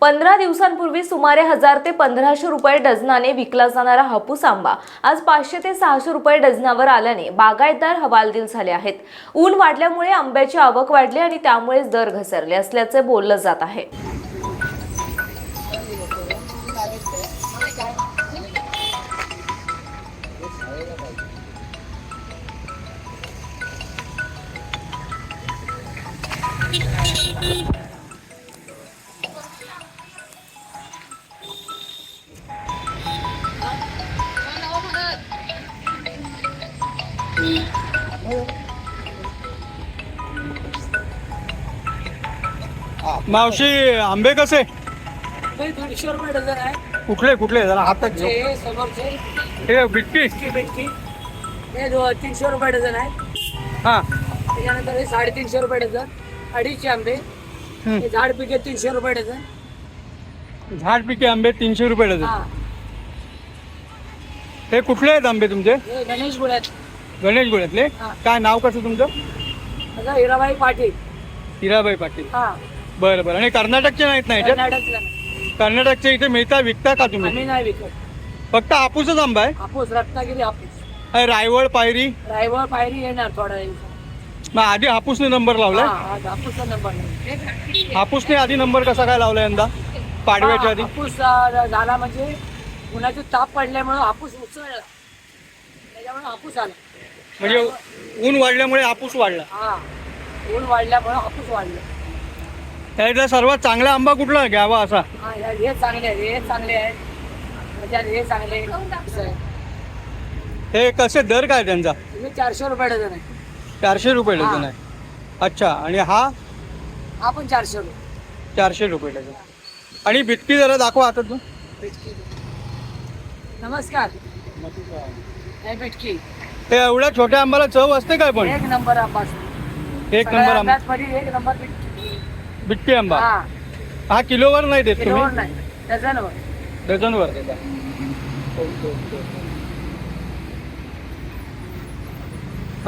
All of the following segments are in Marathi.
पंधरा दिवसांपूर्वी सुमारे हजार ते पंधराशे रुपये डझनाने विकला जाणारा हापूस आंबा आज पाचशे ते सहाशे रुपये डझनावर आल्याने बागायतदार हवालदिल झाले आहेत. ऊन वाढल्यामुळे आंब्याची आवक वाढली आणि त्यामुळेच दर घसरले असल्याचे बोललं जात आहे. मावशी आंबे कसे? दीडशे रुपये डझन आहे. कुठले कुठले? जरा हातात घेऊ. हे समोरचे. हे बिटकी. बिटकी बिटकी. हे दो- तीनशे रुपये डझन आहे. हा. त्याच्यानंतर हे साडेतीनशे रुपये डझन. अडीचशे आंबे. हम्म. हे झाड पिके तीनशे रुपये डझन. झाड पिके आंबे तीनशे रुपये डझन. हा. हे कुठले आहेत आंबे तुमचे? हे गणेश गुळ आहेत. गणेश गुळ्यातले हा. काय नाव कसं तुमचं? हिराबाई पाटील. हिराबाई पाटील. हा. बरं बरं. आणि कर्नाटकचे नाहीत ना याच्यात? कर्नाटकला नाही. कर्नाटकचे इथे मिळता विकता का तुम्ही? आम्ही नाही विकत. फक्त हापूसच आंबा आहे? हापूस रत्नागिरी हापूस. अरे रायवळ पायरी? रायवळ पायरी येणार थोड्या दिवसात. मग आधी हापूसने नंबर लावलाय? हा हापूसचा नंबर नाही. हापूसने आधी नंबर कसा काय लावला यंदा? पाडव्याच्या आधी? हापूस अं, झाला म्हणजे उन्हाची ताप पडल्यामुळे हापूस उसळला. त्याच्यामुळे हापूस आला. म्हणजे ऊन वाढल्यामुळे हापूस वाढला. हा ऊन वाढल्यामुळे हापूस वाढला. त्यातला सर्वात चांगला आंबा कुठला घ्यावा असा. हा या- हे चांगले आहे हे चांगले आहेत त्याच्यात हे चांगले असं आहे. हे कसे दर काय त्यांचा? हे चारशे रुपये डझन आहे. चारशे रुपये डझन. आहे. अच्छा आणि हा? हा पण चारशे रुपये. चारशे रुपये डझन आणि बिटकी जरा दाखवा आता तू नमस्कार. हे बिटकी. हे एवढ्या छोट्या आंब्याला चव असते काय पण? एक नंबर आंबा एक नंबर आंबा. एक नंबर बिटकी. बिटकी आंबा. हा. हा किलोवर नाही देत किलोवर तुम्ही नाही. डझनवर. डझनवर देता.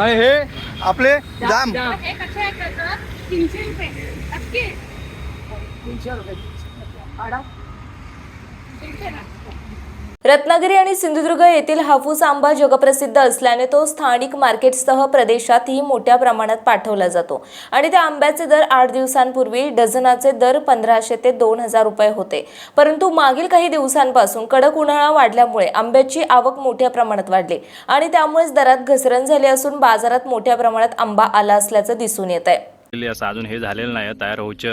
आणि हे आपले जाम. हे? तीनशे रुपये. नक्की तीनशे रुपये. काढा तीनशे ना. रत्नागिरी आणि सिंधुदुर्ग येथील हापूस आंबा जगप्रसिद्ध असल्याने तो स्थानिक मार्केटसह प्रदेशातही मोठ्या प्रमाणात पाठवला जातो. आणि त्या आंब्याचे दर आठ दिवसांपूर्वी डझनाचे दर पंधराशे ते दोन हजार रुपये होते. परंतु मागील काही दिवसांपासून कडक उन्हाळा वाढल्यामुळे आंब्याची आवक मोठ्या प्रमाणात वाढली आणि त्यामुळेच दरात घसरण झाली असून बाजारात मोठ्या प्रमाणात आंबा आला असल्याचं दिसून येत आहे अजून हे झालेलं नाही तयार होऊच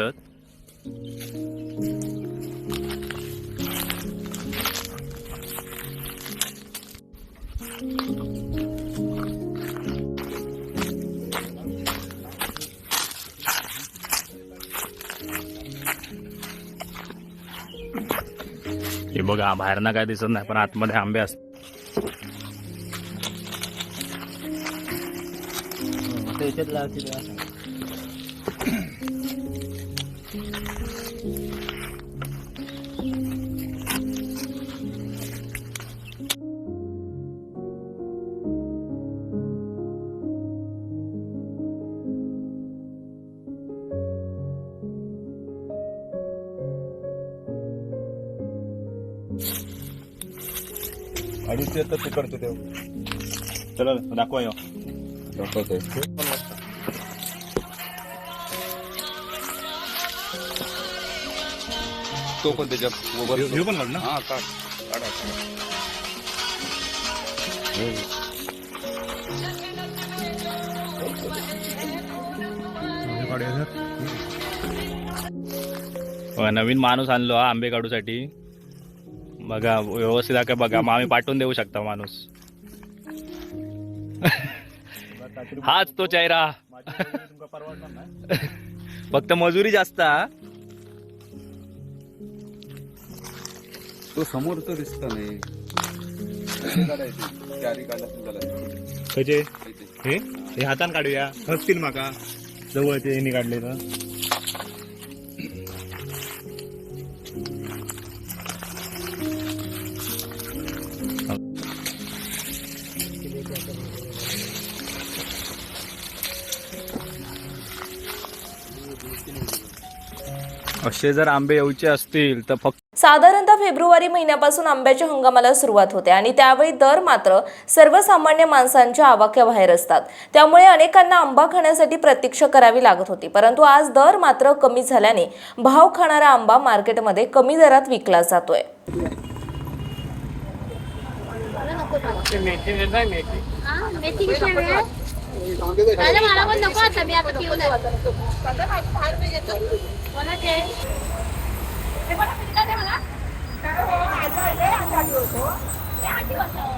हे बघा बाहेर ना काय दिसत नाही पण आतमध्ये आंबे असतात. अडीचशे तर तू करतो तेव्हा. चला दाखवा यो दाखवतोय तो. पण त्याच्यात व्ह्यू पण काढ ना? हा काढ. काढा काढा. बघा, नवीन माणूस आणलो हा आंबे काढूसाठी. बघा व्यवस्थित आहे का बघा? मग आम्ही पाठवून देऊ शकता माणूस. हाच तो चेहरा. फक्त मजुरी जास्त. तो समोर तर दिसत नाही. हे? हातान काढूया. हसतील माका. जवळ ते काढले तर असे जर आंबे येऊचे असतील तर फक्त साधारणतः फेब्रुवारी महिन्यापासून आंब्याच्या हंगामाला सुरुवात होते आणि त्यावेळी दर मात्र सर्वसामान्य माणसांच्या आवाक्याबाहेर असतात. त्यामुळे अनेकांना आंबा खाण्यासाठी प्रतीक्षा करावी लागत होती. परंतु आज दर मात्र कमी झाल्याने भाव खाणारा आंबा मार्केटमध्ये कमी दरात विकला जातोय. हा, मला पण नको आता मी आता पिऊन आहे. कोणाचे? हे बघा, पिझ्झा दे मला. हे आधी होतं.